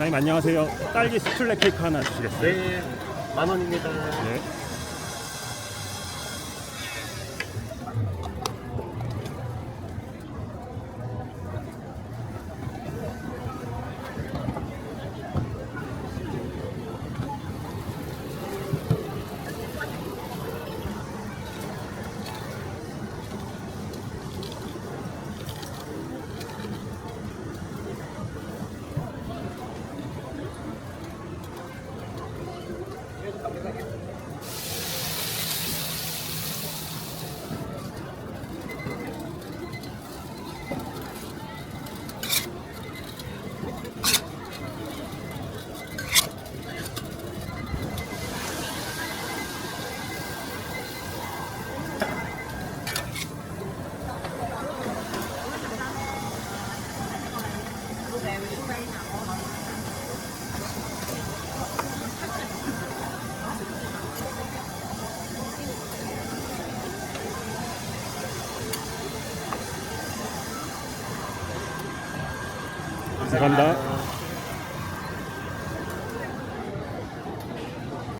사장님 안녕하세요. 딸기 스플레 케이크 하나 주시겠어요? 네, 만 원입니다. 네. 감사합니다.